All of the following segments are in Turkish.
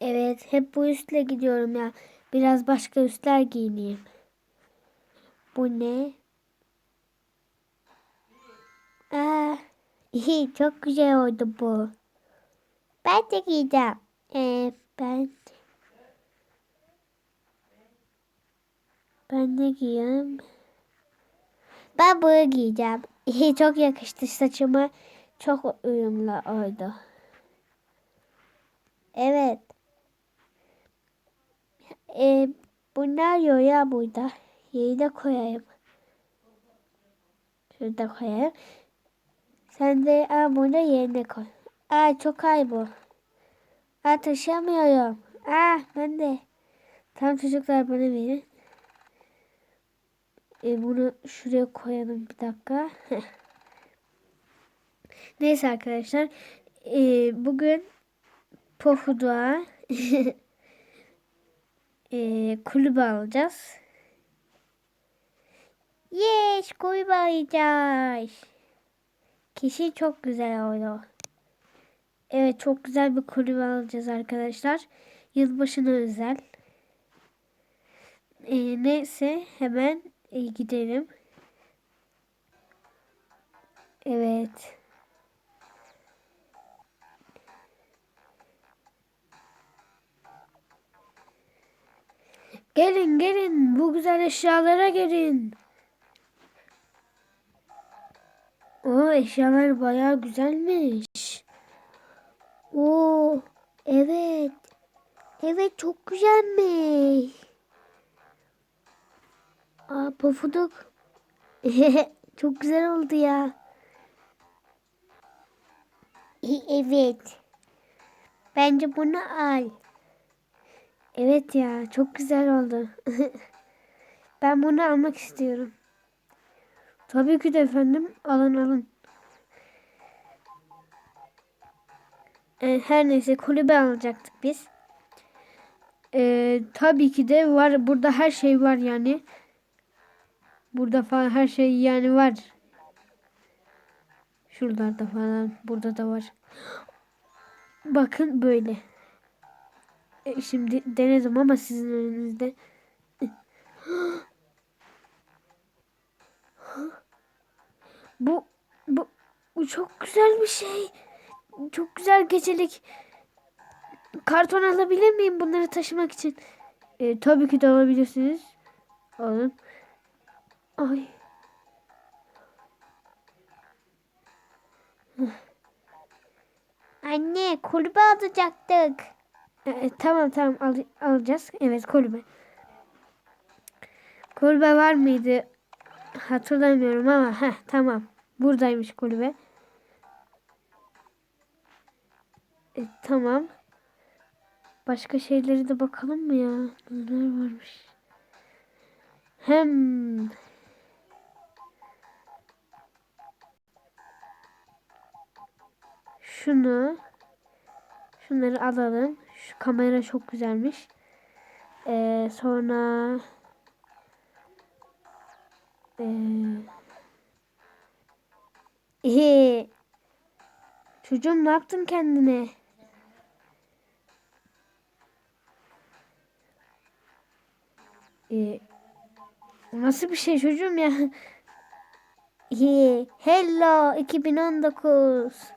Evet hep bu üstle gidiyorum ya. Biraz başka üstler giyineyim. Bu ne? Aa, iyi çok güzel oldu bu. Ben de giyeceğim. Ee, ben ben ne giyeyim? Ben bunu giyeceğim. İyi çok yakıştı saçıma. Çok uyumlu oldu. Evet. Ee, bunlar yok ya burada. Yeri de koyayım. Şurada koyayım. Sen de aa, bunu yerine koy. Aa çok ay bu. Aa taşıyamıyorum. Aa ben de. Tamam çocuklar bana verin. Ee, bunu şuraya koyalım bir dakika. Neyse arkadaşlar. Ee, bugün Pofuduk'a ee, kulübe alacağız. Yes kulübe alacağız. Kişi çok güzel oldu. Evet çok güzel bir kulübe alacağız arkadaşlar. Yılbaşına özel. Ee, neyse hemen e, gidelim. Evet. Gelin gelin bu güzel eşyalara gelin. O eşyalar bayağı güzelmiş. Oo evet. Evet çok güzelmiş. Aa pofuduk. çok güzel oldu ya. Evet. Bence bunu al. Evet ya çok güzel oldu. ben bunu almak istiyorum. Tabii ki de efendim. Alın alın. Ee, her neyse kulübe alacaktık biz. Ee, tabii ki de var. Burada her şey var yani. Burada falan her şey yani var. Şuralarda falan. Burada da var. Bakın böyle. E, şimdi denedim ama sizin önünüzde. Bu, bu, bu çok güzel bir şey. Çok güzel gecelik. Karton alabilir miyim bunları taşımak için? E, tabii ki de alabilirsiniz. Alın. Ay. Anne kulübe alacaktık. E, tamam tamam al, alacağız. Evet kulübe. Kulübe var mıydı? Hatırlamıyorum ama heh, tamam. Buradaymış kulübe. E, tamam. Başka şeyleri de bakalım mı ya? Neler varmış? Hem şunu şunları alalım. Şu kamera çok güzelmiş. Ee, sonra ee, çocuğum ne yaptın kendine? Ee, nasıl bir şey çocuğum ya? Ee, hello 2019.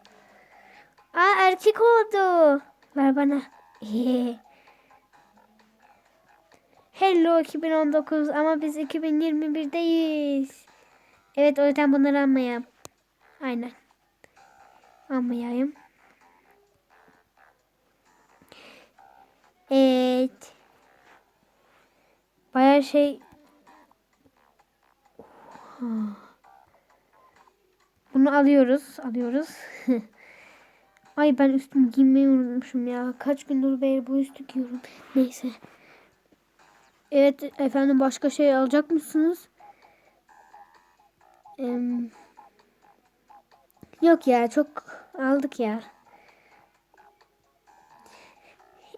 Aa erkek oldu. Ver bana. Hello 2019 ama biz 2021'deyiz. Evet o yüzden bunları almayayım. Aynen. Almayayım. Evet. Baya şey Bunu alıyoruz. Alıyoruz. Ay ben üstümü giymeyi unutmuşum ya. Kaç gündür beri bu üstü giyiyorum. Neyse. Evet efendim başka şey alacak mısınız? Ee, yok ya çok aldık ya.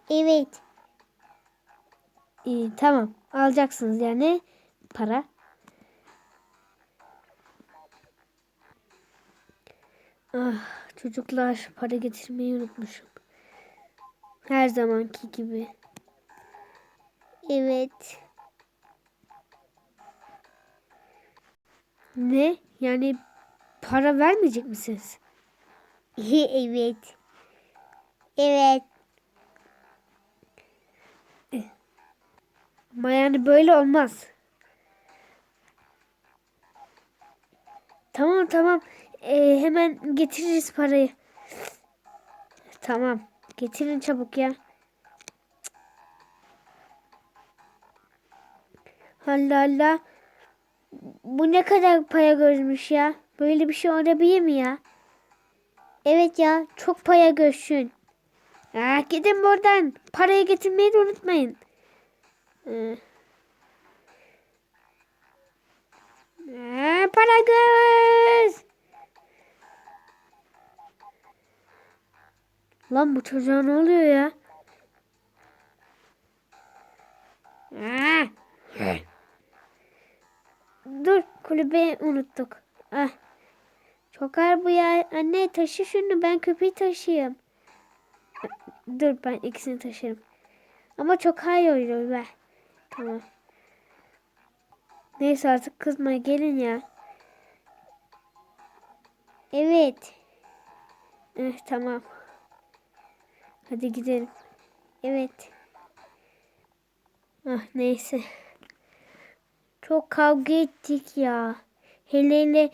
Evet. İyi, tamam alacaksınız yani para. Ah çocuklar para getirmeyi unutmuşum. Her zamanki gibi. Evet. Ne? Yani para vermeyecek misiniz? evet. Evet. Ama yani böyle olmaz. Tamam tamam. Ee, hemen getiririz parayı. Tamam. Getirin çabuk ya. Allah Allah. Bu ne kadar para gözmüş ya. Böyle bir şey olabilir mi ya? Evet ya çok paya göçsün. Aa, gidin buradan. Parayı getirmeyi de unutmayın. Ee, para göz. Lan bu çocuğa ne oluyor ya? Dur kulübe unuttuk. Ah. Çok ağır bu ya. Anne taşı şunu ben köpeği taşıyayım. Dur ben ikisini taşırım. Ama çok ağır oluyor be. Tamam. Neyse artık kızma gelin ya. Evet. Eh, tamam. Hadi gidelim. Evet. Ah neyse. Çok kavga ettik ya. Hele hele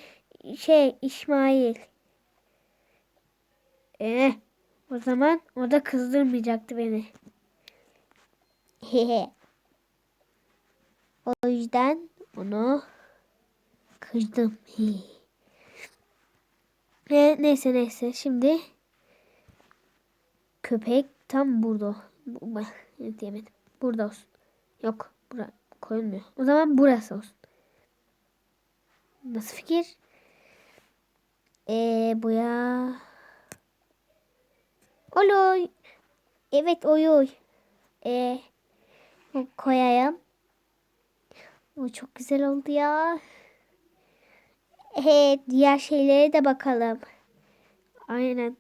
şey İsmail. Eh o zaman o da kızdırmayacaktı beni. o yüzden onu kırdım. E, neyse neyse şimdi köpek tam burada. Bu, bu- diyemedim. Burada olsun. Yok bura koyulmuyor. O zaman burası olsun. Nasıl fikir? Ee, bu ya. Oloy. Evet oy oy. Ee, koyayım. Bu çok güzel oldu ya. Evet, diğer şeylere de bakalım. Aynen.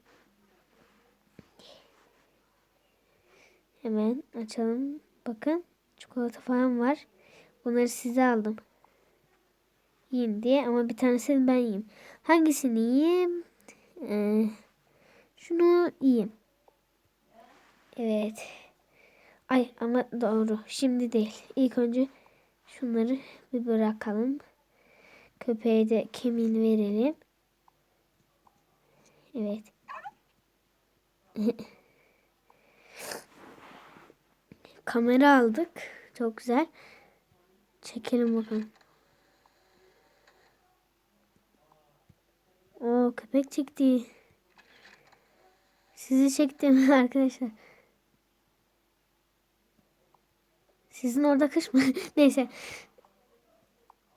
Hemen açalım. Bakın çikolata falan var. Bunları size aldım. Yiyin diye ama bir tanesini ben yiyeyim. Hangisini yiyeyim? Ee, şunu yiyeyim. Evet. Ay ama doğru. Şimdi değil. İlk önce şunları bir bırakalım. Köpeğe de kemiğini verelim. Evet. Kamera aldık. Çok güzel. Çekelim bakalım. O köpek çekti. Sizi çektim arkadaşlar. Sizin orada kış mı? Neyse.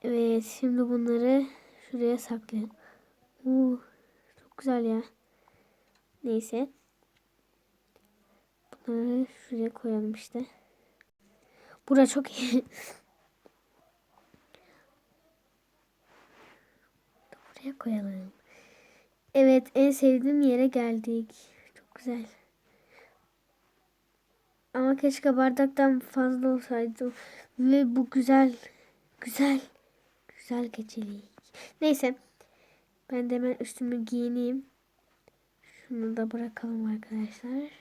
Evet şimdi bunları şuraya saklayalım. Oo, çok güzel ya. Neyse. Bunları şuraya koyalım işte. Bura çok iyi. Buraya koyalım. Evet en sevdiğim yere geldik. Çok güzel. Ama keşke bardaktan fazla olsaydı. Ve bu güzel, güzel, güzel gecelik. Neyse. Ben de hemen üstümü giyineyim. Şunu da bırakalım arkadaşlar.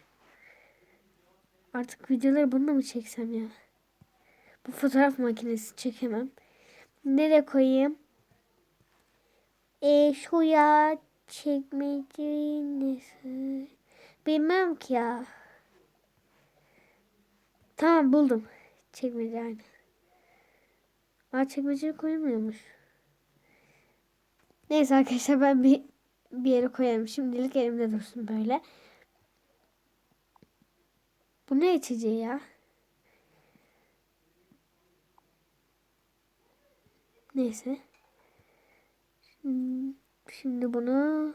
Artık videoları bununla mı çeksem ya? Bu fotoğraf makinesi çekemem. Nereye koyayım? E şuraya çekmeceyi nasıl? Bilmem ki ya. Tamam buldum. Çekmece yani. Aa çekmeceye koyulmuyormuş. Neyse arkadaşlar ben bir bir yere koyarım. Şimdilik elimde dursun böyle. Bu ne içeceği ya? Neyse. Şimdi, bunu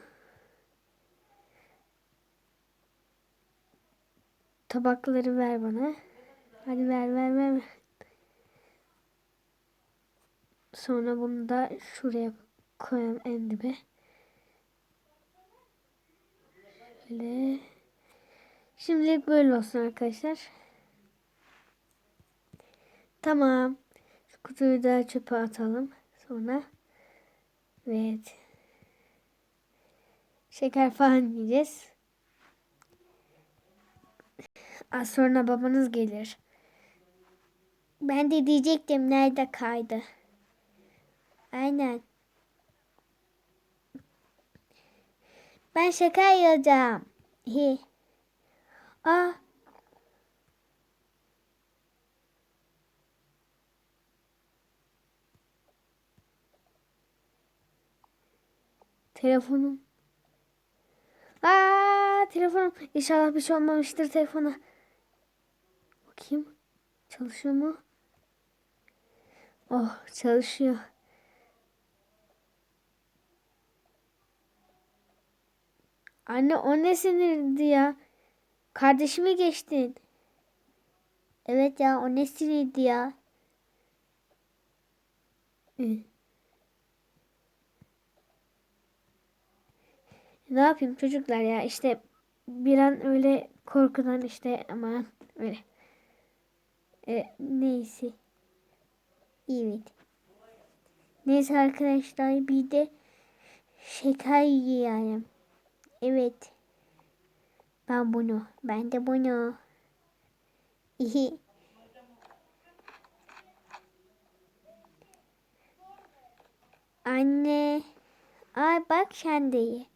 tabakları ver bana. Hadi ver ver ver. Sonra bunu da şuraya koyalım en dibe. Şöyle. Şimdilik böyle olsun arkadaşlar. Tamam. Kutuyu da çöpe atalım. Sonra evet. Şeker falan yiyeceğiz. Az sonra babanız gelir. Ben de diyecektim nerede kaydı. Aynen. Ben şeker yiyeceğim. Hi. Aa. Telefonum. Aa, telefonum. İnşallah bir şey olmamıştır telefona. Bakayım. Çalışıyor mu? Oh, çalışıyor. Anne o ne sinirdi ya? Kardeşimi geçtin. Evet ya o ne sinirdi ya. Hı. Ne yapayım çocuklar ya işte bir an öyle korkudan işte aman öyle. E, neyse. Evet. Neyse arkadaşlar bir de şeker yiyelim. Evet. Ben bunu. Ben de bunu. İhi. Anne. Ay bak sen de ye.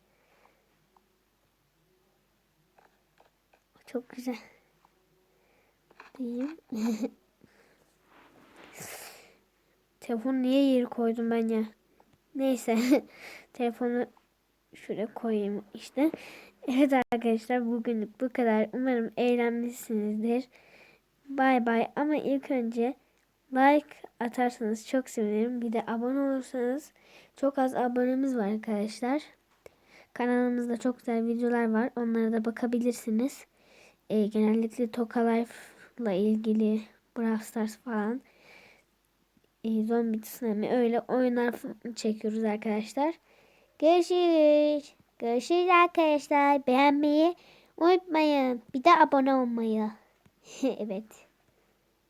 Çok güzel. Diyeyim. Telefonu niye yeri koydum ben ya? Neyse. Telefonu şuraya koyayım işte. Evet arkadaşlar bugünlük bu kadar. Umarım eğlenmişsinizdir. Bay bay ama ilk önce like atarsanız çok sevinirim. Bir de abone olursanız çok az abonemiz var arkadaşlar. Kanalımızda çok güzel videolar var. Onlara da bakabilirsiniz. Ee, genellikle Toka Life'la ilgili Brawl Stars falan e, Zombie Tsunami öyle oyunlar çekiyoruz arkadaşlar. Görüşürüz. Görüşürüz arkadaşlar. Beğenmeyi unutmayın. Bir de abone olmayı. evet.